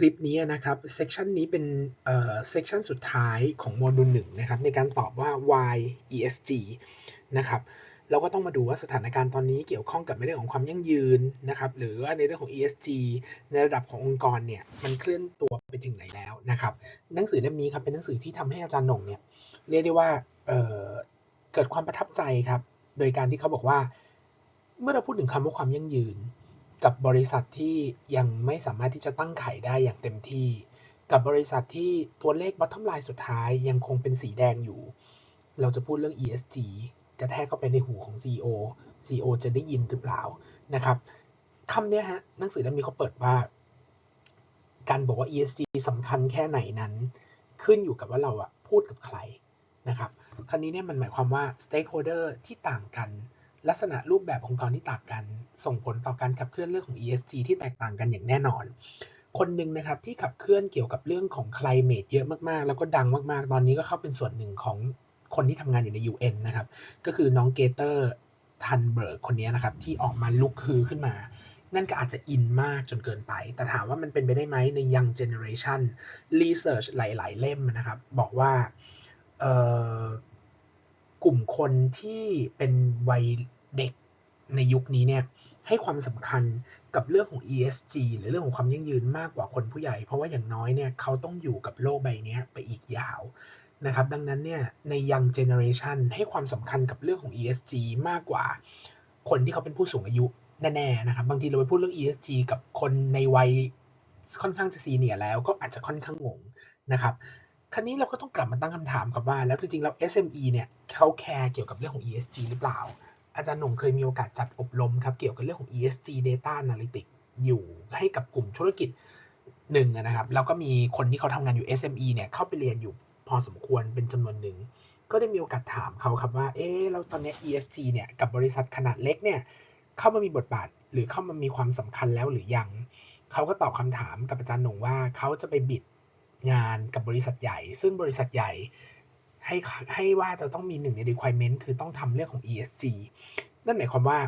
คลิปนี้นะครับเซกชันนี้เป็นเอ่อเซกชันสุดท้ายของโมดูลหนึ่งนะครับในการตอบว่า why ESG นะครับเราก็ต้องมาดูว่าสถานการณ์ตอนนี้เกี่ยวข้องกับในเรื่องของความยั่งยืนนะครับหรือว่าในเรื่องของ ESG ในระดับขององค์กรเนี่ยมันเคลื่อนตัวไปถึงไหนแล้วนะครับหนังสือเล่มนี้ครับเป็นหนังสือที่ทำให้อาจารย์หน่งเนี่ยเรียกได้ว่าเอ่อเกิดความประทับใจครับโดยการที่เขาบอกว่า เมื่อเราพูดถึงคำว่าความยั่งยืน กับบริษัทที่ยังไม่สามารถที่จะตั้งไข่ได้อย่างเต็มที่ กับบริษัทที่ตัวเลข bottom line สุดท้ายยังคงเป็นสีแดงอยู่ เราจะพูดเรื่อง ESG กระแทกเข้าไปในหูของ CEO CEO จะได้ยินหรือเปล่านะครับคำนี้ฮะหนังสือเล่มนี้เขาเปิดว่า การบอกว่า ESG สำคัญแค่ไหนนั้น ขึ้นอยู่กับว่าเราอะพูดกับใครนะครับคราวนี้เนี่ยมันหมายความว่า stakeholder ที่ต่างกัน ลักษณะรูปแบบองค์กรที่ต่างกัน ส่งผลต่อการขับเคลื่อนเรื่องของ ESG ที่แตกต่างกันอย่างแน่นอน คนหนึ่งนะครับที่ขับเคลื่อนเกี่ยวกับเรื่องของ climate เยอะมากๆ แล้วก็ดังมากๆ ตอนนี้ก็เข้าเป็นส่วนหนึ่งของคนที่ทำงานอยู่ใน UN นะครับ ก็คือน้องเกเตอร์ทันเบิร์กคนนี้นะครับ ที่ออกมาลุกคือขึ้นมา นั่นก็อาจจะอินมากจนเกินไป แต่ถามว่ามันเป็นไปได้ไหมใน young generation research หลาย ๆ เล่มนะครับ บอกว่ากลุ่มคนที่เป็นวัย เด็กในยุคนี้เนี่ยให้ความสำคัญกับเรื่องของ ESG หรือเรื่องของความยั่งยืนมากกว่าคนผู้ใหญ่ เพราะว่าอย่างน้อยเนี่ยเขาต้องอยู่กับโลกใบนี้ไปอีกยาวนะครับ ดังนั้นเนี่ยใน young generation ให้ความสำคัญกับเรื่องของ ESG มากกว่า คนที่เขาเป็นผู้สูงอายุแน่ๆนะครับ บางทีเราไปพูดเรื่อง ESG กับคนในวัยค่อนข้างจะซีเนียแล้วก็อาจจะค่อนข้างงงนะครับคราวนี้เราก็ต้องกลับมาตั้งคำถามครับว่า แล้วจริงๆแล้ว SME เนี่ยเขาแคร์เกี่ยวกับเรื่องของ ESG หรือเปล่า อาจารย์หนุ่มเคยมีโอกาสจัดอบรมครับ เกี่ยวกับเรื่องของ ESG Data Analytics อยู่ให้กับกลุ่มธุรกิจหนึ่งนะครับ แล้วก็มีคนที่เขาทำงานอยู่ SME เนี่ยเข้าไปเรียนอยู่พอสมควรเป็นจำนวนหนึ่ง ก็ได้มีโอกาสถามเขาครับว่า เอ๊ะแล้วตอนนี้ ESG เนี่ยกับบริษัทขนาดเล็กเนี่ยเข้ามามีบทบาทหรือเข้ามามีความสำคัญแล้วหรือยัง เขาก็ตอบคำถามกับอาจารย์หนุ่มว่าเขาจะไปบิดงานกับบริษัทใหญ่ ซึ่งบริษัทใหญ่ ให้ให้ว่าจะต้องมีหนึ่งใน requirement คือต้องทำเรื่องของ ESG นั่นหมายความว่า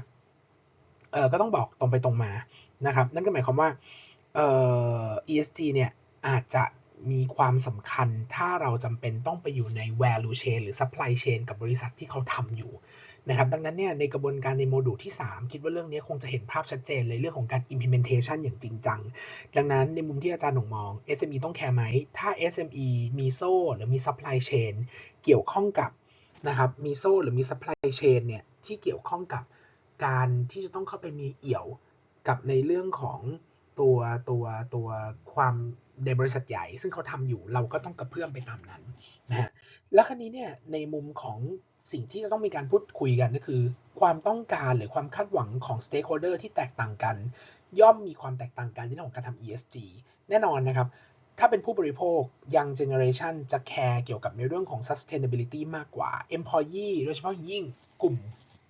เออก็ต้องบอกตรงไปตรงมานะครับ นั่นก็หมายความว่าเออ ESG เนี่ยอาจจะมีความสำคัญถ้าเราจำเป็นต้องไปอยู่ใน value chain หรือ supply chain กับบริษัทที่เขาทำอยู่ นะครับดังนั้นเนี่ยในกระบวนการในโมดูลที่ 3 คิดว่าเรื่องนี้คงจะเห็นภาพชัดเจนเลยเรื่องของการ implementation อย่างจริงจัง ดังนั้นในมุมที่อาจารย์หนุ่มมอง SME ต้องแคร์ไหม ถ้า SME มีโซ่ หรือมี supply chain เกี่ยวข้องกับนะครับมีโซ่หรือมี supply chain เนี่ยที่เกี่ยวข้องกับการที่จะต้องเข้าไปมีเอี่ยวกับในเรื่องของตัวตัวตัวความในบริษัทใหญ่ ซึ่งเขาทำอยู่เราก็ต้องกระเพื่อมไปตามนั้นนะฮะ และครั้นี้เนี่ยในมุมของสิ่งที่จะต้องมีการพูดคุยกันก็คือ ความต้องการหรือความคาดหวังของ stakeholder ที่แตกต่างกัน ย่อมมีความแตกต่างกันในเรื่องของการทำ ESG แน่นอนนะครับ ถ้าเป็นผู้บริโภค young generation จะแคร์เกี่ยวกับในเรื่องของ sustainability มากกว่า employee โดยเฉพาะยิ่งกลุ่ม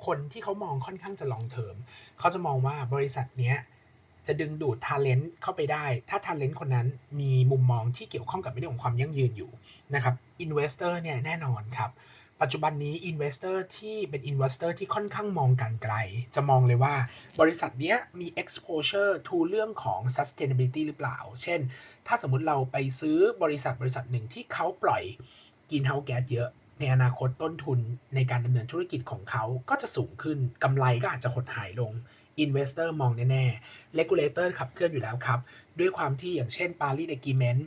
คนที่เขามองค่อนข้างจะ long term เขาจะมองว่าบริษัทเนี้ย จะดึงดูด talent เข้าไปได้ ถ้า talent คนนั้นมีมุมมองที่เกี่ยวข้องกับเรื่องของความยั่งยืนอยู่นะครับ investor เนี่ยแน่นอนครับ ปัจจุบันนี้ investor ที่เป็น investor ที่ค่อนข้างมองการไกล จะมองเลยว่าบริษัทเนี้ยมี exposure to เรื่องของ sustainability หรือเปล่า เช่น ถ้าสมมุติเราไปซื้อบริษัทบริษัทหนึ่งที่เขาปล่อย greenhouse gas เยอะในอนาคตต้นทุนในการดำเนินธุรกิจของเขาก็จะสูงขึ้นกำไรก็อาจจะหดหายลง Investor มองแน่ๆ Regulator ขับเคลื่อนอยู่แล้วครับ ด้วยความที่อย่างเช่น Paris Agreement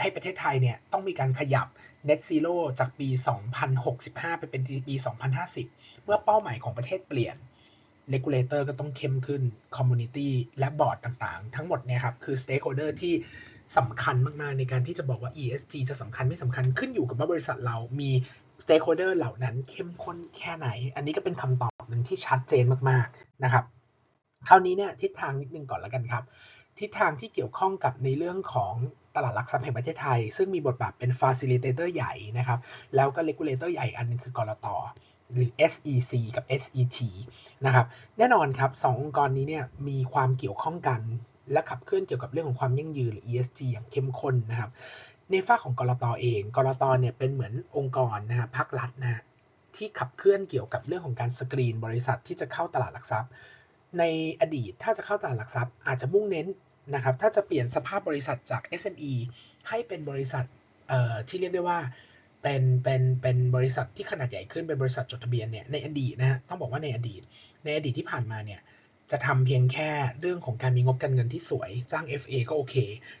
ให้ประเทศไทยเนี่ยต้องมีการขยับ Net Zero จากปี 2065 ไปเป็นปี 2050 เมื่อเป้าหมายของประเทศเปลี่ยน Regulator ก็ต้องเข้มขึ้น Community และบอร์ดต่างๆ ทั้งหมดเนี่ยครับคือ Stakeholder ที่สำคัญมากๆ ในการที่จะบอกว่า ESG จะสำคัญไม่สำคัญขึ้นอยู่กับว่าบริษัทเรามี Stakeholder เหล่านั้นเข้มข้นแค่ไหน อันนี้ก็เป็นคำตอบหนึ่งที่ชัดเจนมากๆ นะครับ คราวนี้เนี่ยทิศทางนิดนึงก่อนแล้วกันครับ ทิศทางที่เกี่ยวข้องกับในเรื่องของตลาดหลักทรัพย์แห่งประเทศไทย ซึ่งมีบทบาทเป็น facilitator ใหญ่นะครับ แล้วก็ regulator ใหญ่อันนึงคือกรตหรือ SEC กับ SET นะครับ แน่นอนครับสององค์กรนี้เนี่ยมีความเกี่ยวข้องกัน และขับเคลื่อนเกี่ยวกับเรื่องของความยั่งยืนหรือ ESG อย่างเข้มข้นนะครับ ในฝ้าของกรตเอง กรตเนี่ยเป็นเหมือนองค์กรนะครับภาครัฐนะที่ขับเคลื่อนเกี่ยวกับเรื่องของการสกรีนบริษัทที่จะเข้าตลาดหลักทรัพย์ ในอดีตถ้าจะเข้าตลาดหลักทรัพย์อาจจะมุ่งเน้นนะครับ ถ้าจะเปลี่ยนสภาพบริษัทจาก SME ให้เป็นบริษัทที่เรียกได้ว่าเป็นเป็นเป็นบริษัทที่ขนาดใหญ่ขึ้นเป็นบริษัทจดทะเบียนเนี่ยในอดีตนะฮะต้องบอกว่าในอดีต ในอดีตที่ผ่านมาเนี่ยจะทำเพียงแค่เรื่องของการมีงบการเงินที่สวยจ้าง FA ก็โอเค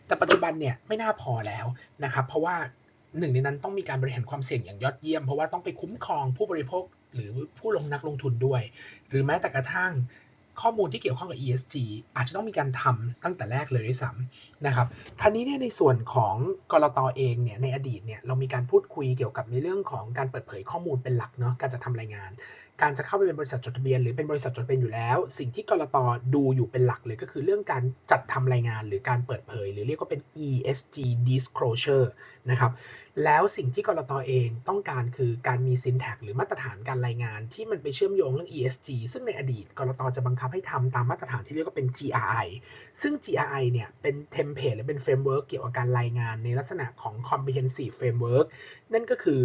แต่ปัจจุบันเนี่ยไม่น่าพอแล้วนะครับ เพราะว่าหนึ่งในนั้นต้องมีการบริหารความเสี่ยงอย่างยอดเยี่ยม เพราะว่าต้องไปคุ้มครองผู้บริโภคหรือผู้ลงนักลงทุนด้วย หรือแม้แต่กระทั่ง ข้อมูลที่เกี่ยวข้องกับ ESG อาจจะต้องมีการทำตั้งแต่แรกเลยด้วยซ้ำนะครับท่านี้เนี่ยในส่วนของกรตเองเนี่ยในอดีตเนี่ยเรามีการพูดคุยเกี่ยวกับในเรื่องของการเปิดเผยข้อมูลเป็นหลักเนาะการจะทำรายงาน การจะเข้าไปเป็นบริษัทจดทะเบียนหรือเป็นบริษัทจดทะเบียนอยู่แล้ว สิ่งที่กรตดูอยู่เป็นหลักเลยก็คือเรื่องการจัดทำรายงานหรือการเปิดเผย หรือเรียกว่าเป็น ESG disclosure นะครับแล้วสิ่งที่กรตเองต้องการคือการมี syntax หรือมาตรฐานการรายงาน ที่มันไปเชื่อมโยงเรื่อง ESG ซึ่งในอดีตกรตจะบังคับให้ทำตามมาตรฐานที่เรียกว่าเป็น GRI ซึ่ง GRI เนี่ยเป็นเทมเพลตหรือเป็นเฟรมเวิร์กเกี่ยวกับการรายงานในลักษณะของ comprehensive framework นั่นก็คือ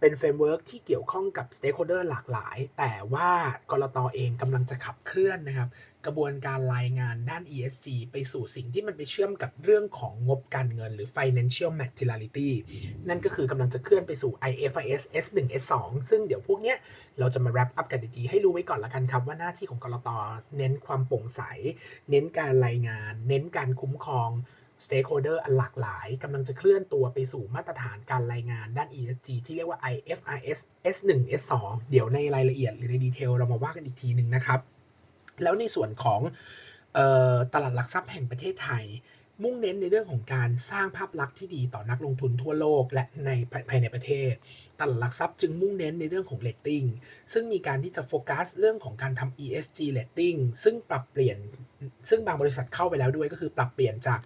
เป็นเฟรมเวิร์กที่เกี่ยวข้องกับ stakeholder หลากหลาย แต่ว่ากรตเองกำลังจะขับเคลื่อนนะครับ กระบวนการรายงานด้าน ESG ไปสู่สิ่งที่มันไปเชื่อมกับเรื่องของงบการเงินหรือ financial materiality นั่นก็คือกำลังจะเคลื่อนไปสู่ IFRS S1 S2 ซึ่งเดี๋ยวพวกเนี้ยเราจะมา wrap up กันดีๆให้รู้ไว้ก่อนละกันครับ ว่าหน้าที่ของกรตเน้นความโปร่งใส เน้นการรายงาน เน้นการคุ้มครอง stakeholder อันหลากหลายกำลังจะเคลื่อนตัวไปสู่มาตรฐานการรายงานด้าน ESG ที่เรียกว่า IFRS S1 S2 เดี๋ยวในรายละเอียดหรือในดีเทลเรามาว่ากันอีกทีหนึ่งนะครับ แล้วในส่วนของออตลาดหลักทรัพย์แห่งประเทศไทย มุ่งเน้นในเรื่องของการสร้างภาพลักษณ์ที่ดีต่อนักลงทุนทั่วโลกและในภายในประเทศ ตลาดหลักทรัพย์จึงมุ่งเน้นในเรื่องของ rating ซึ่งมีการที่จะโฟกัสเรื่องของการทำ ESG rating ซึ่งปรับเปลี่ยนซึ่งบางบริษัทเข้าไปแล้วด้วยก็คือปรับเปลี่ยนจาก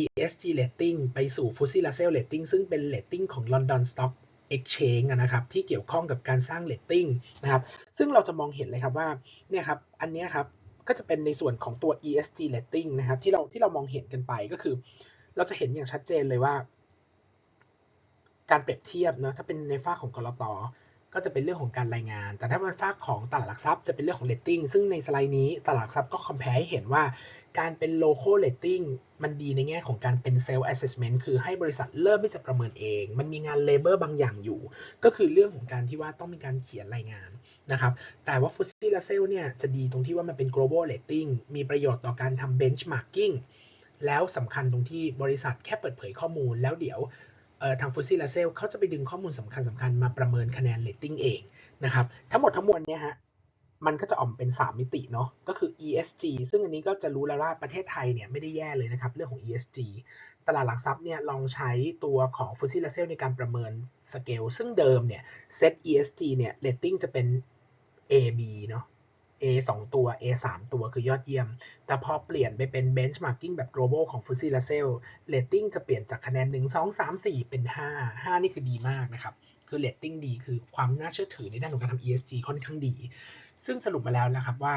ESG rating ไปสู่ FTSE Russell rating ซึ่งเป็น rating ของ London Stock Exchange นะครับที่เกี่ยวข้องกับการสร้าง rating นะครับซึ่งเราจะมองเห็นเลยครับว่าเนี่ยครับอันนี้ครับก็จะเป็นในส่วนของตัว ESG rating นะครับที่เราที่เรามองเห็นกันไปก็คือ เราจะเห็นอย่างชัดเจนเลยว่า การเปรียบเทียบเนาะถ้าเป็นในฝ้าของกรต ก็จะเป็นเรื่องของการรายงาน แต่ถ้าเป็นฝ้าของตลาดหลักทรัพย์จะเป็นเรื่องของ rating ซึ่งในสไลด์นี้ตลาดหลักทรัพย์ก็ compare ให้เห็นว่า การเป็น local rating มันดีในแง่ของการเป็น self assessment คือให้บริษัทเริ่มที่จะประเมินเอง มันมีงาน labor บางอย่างอยู่ ก็คือเรื่องของการที่ว่าต้องมีการเขียนรายงานนะครับ แต่ว่า FTSE Russell เนี่ยจะดีตรงที่ว่ามันเป็น global rating มีประโยชน์ต่อการทำ benchmarking แล้วสำคัญตรงที่บริษัทแค่เปิดเผยข้อมูลแล้วเดี๋ยว ทาง FTSE Russell เขาจะไปดึงข้อมูลสำคัญสำคัญมาประเมินคะแนน rating เองนะครับ ทั้งหมดทั้งมวลเนี่ยฮะมันก็จะออกเป็น 3 มิติเนาะก็คือ ESG ซึ่งอันนี้ก็จะรู้แล้วว่าประเทศไทยเนี่ยไม่ได้แย่เลยนะครับ เรื่องของ ESG ตลาดหลักทรัพย์เนี่ยลองใช้ตัวของ f t s e Russell ในการประเมินสเกลซึ่งเดิมเนี่ย Set ESG เนี่ย rating จะเป็น A B เนาะ A 2 ตัว A 3 ตัวคือยอดเยี่ยม แต่พอเปลี่ยนไปเป็น benchmarking แบบ global ของ f u s i l a s e l rating จะเปลี่ยนจากคะแนน 1 2 3 4 เป็น 5 5 นี่คือดีมากนะครับ คือ rating ดีคือความน่าเชื่อถือในด้านของการทำ ESG ค่อนข้างดี ซึ่งสรุปมาแล้วนะครับว่า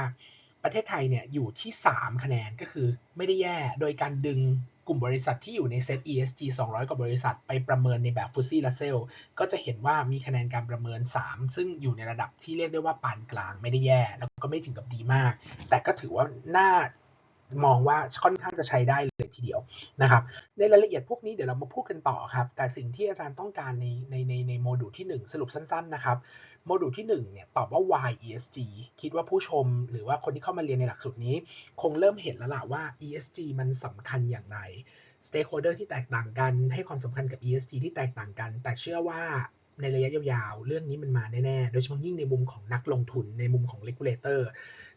ประเทศไทยเนี่ยอยู่ที่ 3 คะแนนก็คือไม่ได้แย่โดยการดึงกลุ่มบริษัทที่อยู่ในเซต ESG 200 กว่าบริษัทไปประเมินในแบบ f t s e Russell ก็จะเห็นว่ามีคะแนนการประเมิน 3 ซึ่งอยู่ในระดับที่เรียกได้ว่าปานกลางไม่ได้แย่ แล้วก็ไม่ถึงกับดีมาก แต่ก็ถือว่าน่ามองว่าค่อนข้างจะใช้ได้เลยทีเดียวนะครับในรายละเอียดพวกนี้เดี๋ยวเรามาพูดกันต่อครับ แต่สิ่งที่อาจารย์ต้องการในในในในโมดูลที่ 1 สรุปสั้น ๆ นะครับ โมดูลที่1เนี่ยตอบว่า why ESG คิดว่าผู้ชมหรือว่าคนที่เข้ามาเรียนในหลักสูตรนี้ คงเริ่มเห็นแล้วล่ะว่า ESG มันสำคัญอย่างไร stakeholder ที่แตกต่างกัน ให้ความสำคัญกับ ESG ที่แตกต่างกัน แต่เชื่อว่าในระยะยาวๆ เรื่องนี้มันมาแน่ๆ โดยเฉพาะยิ่งในมุมของนักลงทุนในมุมของ regulator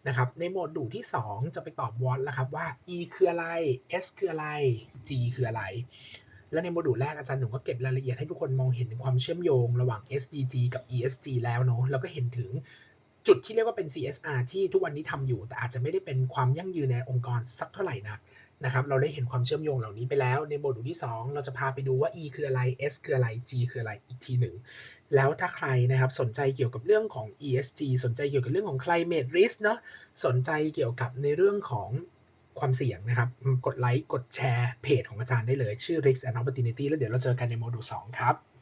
นะครับ ในโหมดดูที่ 2 จะไปตอบวอตแล้วครับว่า E คืออะไร S คืออะไร G คืออะไร และในโมดูลแรกอาจารย์หนุ่มก็เก็บรายละเอียดให้ทุกคนมองเห็นถึงความเชื่อมโยงระหว่าง SDG กับ ESG แล้วเนาะแล้วก็เห็นถึงจุดที่เรียกว่าเป็น CSR ที่ทุกวันนี้ทำอยู่ แต่อาจจะไม่ได้เป็นความยั่งยืนในองค์กรสักเท่าไหร่นักนะครับเราได้เห็นความเชื่อมโยงเหล่านี้ไปแล้วในโมดูลที่ 2 เราจะพาไปดูว่า E คืออะไร S คืออะไร G คืออะไรอีกทีหนึ่ง แล้วถ้าใครนะครับสนใจเกี่ยวกับเรื่องของ ESG สนใจเกี่ยวกับเรื่องของ climate risk เนาะสนใจเกี่ยวกับในเรื่องของ ความเสี่ยงนะครับ กดไลค์ กดแชร์เพจของอาจารย์ได้เลย ชื่อ risk and opportunity แล้วเดี๋ยวเราเจอกันในโมดูล2ครับ